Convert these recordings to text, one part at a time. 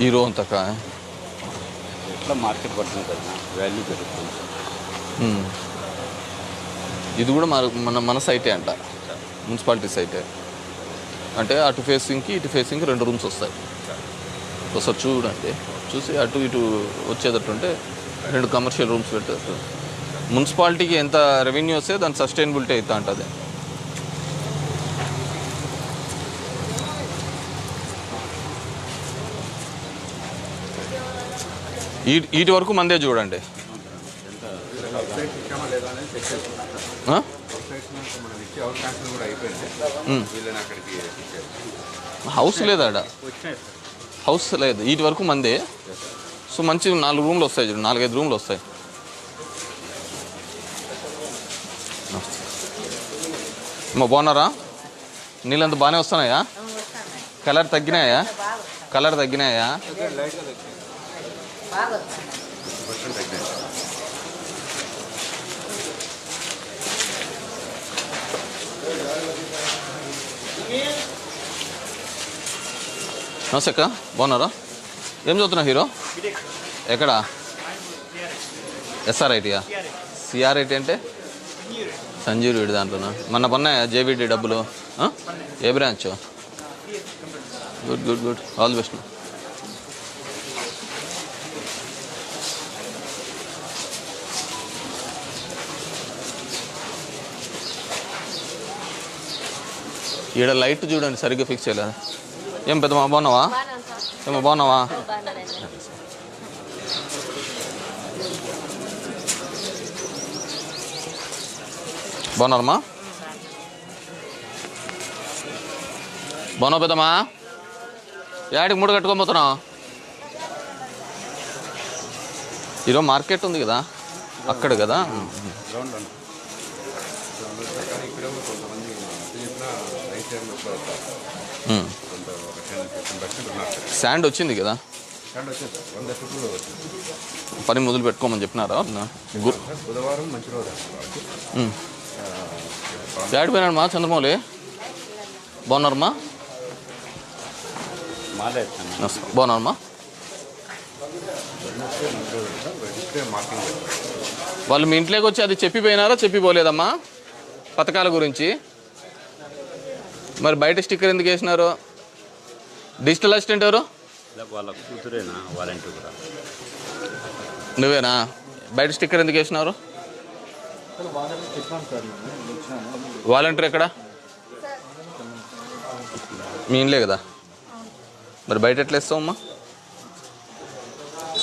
Hero అంతక ఎట్లా market పడుతుంది కదా వాల్యూ పెరుగుతుంది. ఉమ్. ఇది కూడా మన మన మన సైటే అంట. మున్సిపాలిటీ సైటే. అంటే అటు ఫేసింగ్కి ఇటు ఫేసింగ్కి రెండు రూమ్స్ వస్తాయి. ఒకసారి చూడండి. చూసి అటు ఇటు వచ్చేటట్టు ఉంటే రెండు కమర్షియల్ రూమ్స్ పెట్టేటట్టు. మున్సిపాలిటీకి ఎంత రెవెన్యూ వస్తే దాని సస్టైనబిలిటీ అవుతా ఉంటుంది వీటి వరకు మందే చూడండి. హౌస్ లేదా హౌస్ లేదు. వీటి వరకు మందే. సో మంచి నాలుగు రూమ్లు వస్తాయి చూడు. నాలుగైదు రూమ్లు వస్తాయి. అమ్మ బాగున్నారా? నీళ్ళంత బాగానే వస్తున్నాయా. కలర్ తగ్గినాయా? కలర్ తగ్గినాయా? పర్సెంట్ నమస్తే అక్క బాగున్నారా? ఏం చదువుతున్నా హీరో? ఎక్కడ? ఎస్ఆర్ఐటియా సిఆర్ఐటి అంటే? సంజీవ్ రెడ్డి దాంట్లోనా? మొన్న పన్నాయా జేబీటీ డబ్బులు? ఏ branch? Good good good. All the best. ఈడ లైట్ చూడండి సరిగ్గా ఫిక్స్ చేయలేదు ఏం పెద్ద బాగున్నావా? ఏమో బాగున్నావా? బాగున్నారమ్మా? బాగున్నావు పెద్దమ్మా? యాడికి మూడు కట్టుకోబోతున్నావు ఈరోజు మార్కెట్ ఉంది కదా అక్కడ కదా? కానీ ఇక్కడ కొంతమంది కొంత ఒక టెన్ ఫిఫ్టీన్ పర్సెంట్ ఉన్నారు శాండ్ వచ్చింది కదా? వచ్చింది సార్ వంద ఫుట్లు వచ్చింది పని మొదలు పెట్టుకోమని చెప్పినారా? గు- బుధవారం మంచి రోజు మా చంద్రమౌళి. బాగున్నారమ్మా బాగున్నారమ్మా వాళ్ళు మీ ఇంట్లోకి వచ్చి అది చెప్పిపోయినారా? చెప్పిపోలేదమ్మా? పథకాల గురించి. మరి బయట స్టిక్కర్ ఎందుకు వేసినారు? డిజిటల్ అసిస్టెంట్ ఎవరు? వాళ్ళ కూతురేనా వాలంటీర్ కూడా. నువ్వేనా? బయట స్టిక్కర్ ఎందుకు వేసినారు? వాలంటీర్ ఎక్కడ? మీ ఇంట్లో కదా? మరి బయట ఎట్లా ఇస్తావమ్మా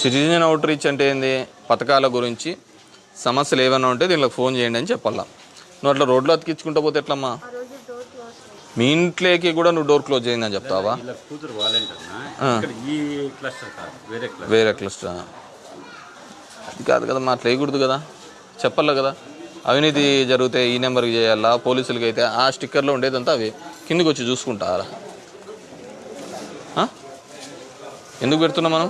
సిటిజన్ అవుట్ రీచ్ అంటే ఏంది? పథకాల గురించి సమస్యలు ఏమైనా ఉంటే దీనికి ఫోన్ చేయండి అని చెప్పాలా? నువ్వు అట్లా రోడ్లో అతికించుకుంటా పోతే ఎట్లమ్మా? మీ ఇంట్లోకి కూడా నువ్వు డోర్ క్లోజ్ చేయండి అని చెప్తావా వేరే క్లస్టర్ వేరే క్లస్టర్ అది కాదు కదా మా అట్లా వేయకూడదు కదా. చెప్పాలి కదా? అవినీతి జరిగితే ఈ నెంబర్కి చేయాలా? పోలీసులకి అయితే ఆ స్టిక్కర్లో ఉండేదంతా అవి. కిందికి వచ్చి చూసుకుంటారా? ఎందుకు పెడుతున్నాం మనం?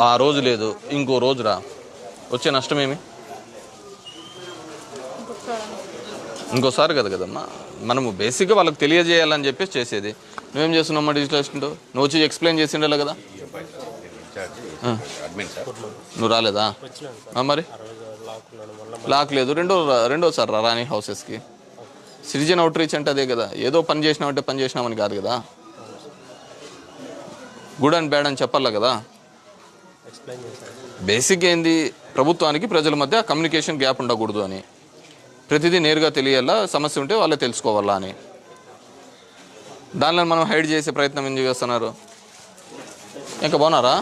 ఆ రోజు లేదు ఇంకో రోజు రా వచ్చే నష్టం ఏమి ఇంకోసారి కదా కదమ్మా మనము బేసిక్గా వాళ్ళకి తెలియజేయాలని చెప్పేసి చేసేది. నువ్వేం చేస్తున్నామ్మా డిజిటల్ అసిస్టెంట్? నువ్వు వచ్చి ఎక్స్ప్లెయిన్ చేసిండాలి కదా? నువ్వు రాలేదా? ఆ, మరి? లాక్ లేదు. రెండో రెండోసారి రా రాణి హౌసెస్కి. సిటిజన్ అవుట్ రీచ్ అంటే అదే కదా. ఏదో పని చేసినామంటే పని చేసినామని కాదు కదా? గుడ్ అండ్ బ్యాడ్ అని చెప్పాలా కదా? బేసిక్ ఏంది? ప్రభుత్వానికి ప్రజల మధ్య కమ్యూనికేషన్ గ్యాప్ ఉండకూడదు అని. ప్రతిదీ నేరుగా తెలియాలా? సమస్య ఉంటే వాళ్ళే తెలుసుకోవాలా అని. దానిలో మనం హైడ్ చేసే ప్రయత్నం ఎందుకు చేస్తున్నారు? ఇంకా బాగున్నారా?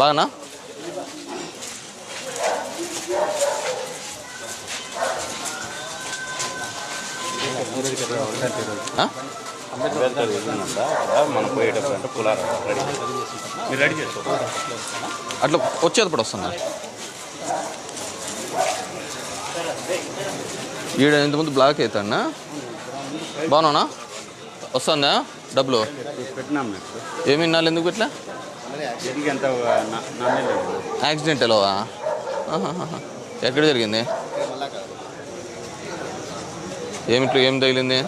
బాగానా అట్లా అంబేద్కర్ వస్తున్నారు అక్కడ మనం పోయేటప్పుడు అంటే పులారా రెడీ మీరు రెడీ చేసుకోవాలి అట్లా వచ్చేటప్పుడు వస్తున్నా ఈడ ఇంతకుముందు బ్లాక్ అవుతాడా బాగున్నానా వస్తుందా? డబ్బులు? ఏమి ఇన్నాళ్ళు ఎందుకు ఇట్లా యాక్సిడెంట్ ఎలావా ఎక్కడ జరిగింది? ఏమిట్లో ఏం తగిలింది?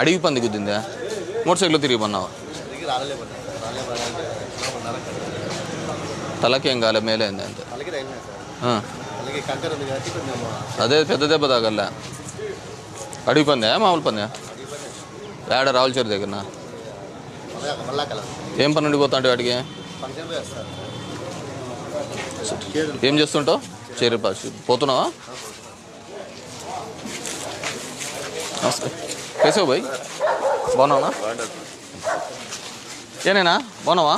అడిగి పంది గుద్దిందా? మోటార్ సైకిల్ తిరిగి పన్నావా? తలకేం కాలే మేలైంది అంతే. అదే పెద్ద దెబ్బ తగలే అడిగి పందా మామూలు పందా ఏడ రావులచేరు దగ్గర ఏం పని ఉండిపోతా అంటే వాడికి ఏం చేస్తుంటావు? చేరి పాసి పోతున్నావా? నమస్తే కేశవ్ భాయ్ బాగున్నావా? ఏనేనా? బాగున్నావా?